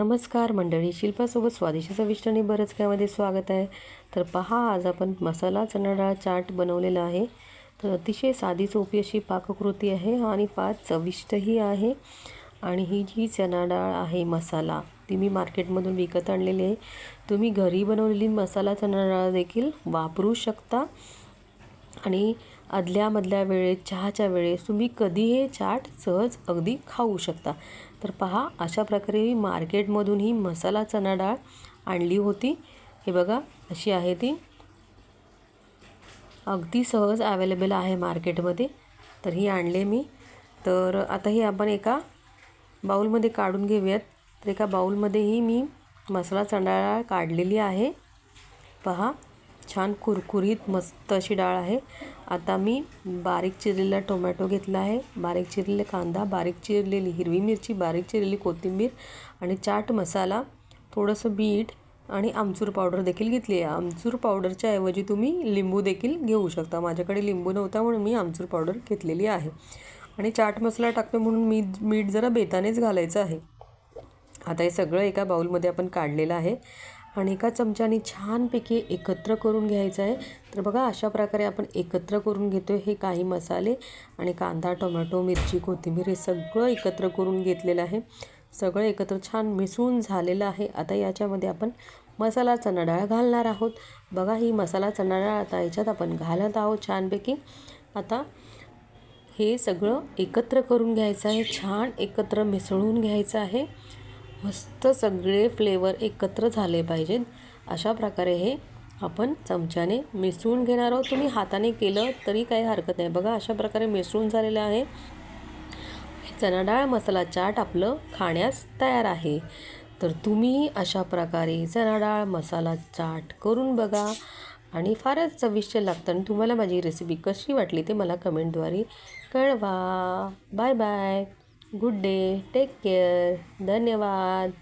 नमस्कार मंडळी शिल्पासोबत स्वादिष्ट चविष्ट आणि बरंच कायमध्ये स्वागत आहे. तर पहा आज आपण मसाला चणा डाळ चाट बनवलेला आहे. तर अतिशय साधी सोपी अशी पाककृती आहे आणि फार चविष्टही आहे. आणि ही जी चणा डाळ आहे मसाला ती मी मार्केटमधून विकत आणलेली आहे. तुम्ही घरी बनवलेली मसाला चणा डाळ देखील वापरू शकता. आणि आदल्यामधल्या वेळेत चहाच्या वेळेस तुम्ही कधी हे चाट सहज अगदी खाऊ शकता. तर पहा अशा प्रकारे मी मार्केटमधून ही मसाला चणा डाळ आणली होती. हे बघा अशी आहे ती. अगदी सहज अवेलेबल आहे मार्केटमध्ये. तर ही आणले मी. तर आता ही आपण एका बाऊलमध्ये काढून घेऊयात. तर एका बाऊलमध्येही मी मसाला चणा डाळ काढलेली आहे. पहा छान कुरकुरीत मस्त अशी डाळ आहे. आता मी बारीक चिरलेला टोमॅटो घेतला आहे. बारीक चिरलेले कांदा बारीक चिरलेली हिरवी मिरची बारीक चिरलेली कोथिंबीर आणि चाट मसाला थोडंसं बीट आणि आमचूर पावडर देखील घेतली आहे. आमचूर पावडरच्या ऐवजी तुम्ही लिंबू देखील घेऊ शकता. माझ्याकडे लिंबू नव्हता म्हणून मी आमचूर पावडर घेतलेली आहे. आणि चाट मसाला टाकतो म्हणून मी मीठ जरा बेतानेच घालायचं आहे. आता हे सगळं एका बाऊलमध्ये आपण काढलेलं आहे. आणि एका चमच्याने छानपैकी एकत्र करून घ्यायचं आहे. तर बघा अशा प्रकारे आपण एकत्र करून घेतो हे काही मसाले आणि कांदा टोमॅटो मिरची कोथिंबीर हे सगळं एकत्र करून घेतलेलं आहे. सगळं एकत्र छान मिसळून झालेलं आहे. आता याच्यामध्ये आपण मसाला चणा डाळ घालणार आहोत. बघा ही मसाला चणा डाळ आता याच्यात आपण घालत आहोत छानपैकी. आता हे सगळं एकत्र करून घ्यायचं आहे. छान एकत्र मिसळून घ्यायचं आहे. मस्त सगळे फ्लेवर एकत्र झाले पाहिजेत अशा प्रकारे हे आपण चमच्याने मिसळून घेणार आहोत. तुम्ही हाताने केलं तरी काही हरकत नाही. बघा अशा प्रकारे मिसळून झालेलं आहे. चणा डाळ मसाला चाट आपलं खाण्यास तयार आहे. तर तुम्ही अशा प्रकारे चणा डाळ मसाला चाट करून बघा. आणि फारच चविष्ट लागतं. आणि तुम्हाला माझी रेसिपी कशी वाटली ते मला कमेंटद्वारे कळवा. Bye bye good day take care धन्यवाद.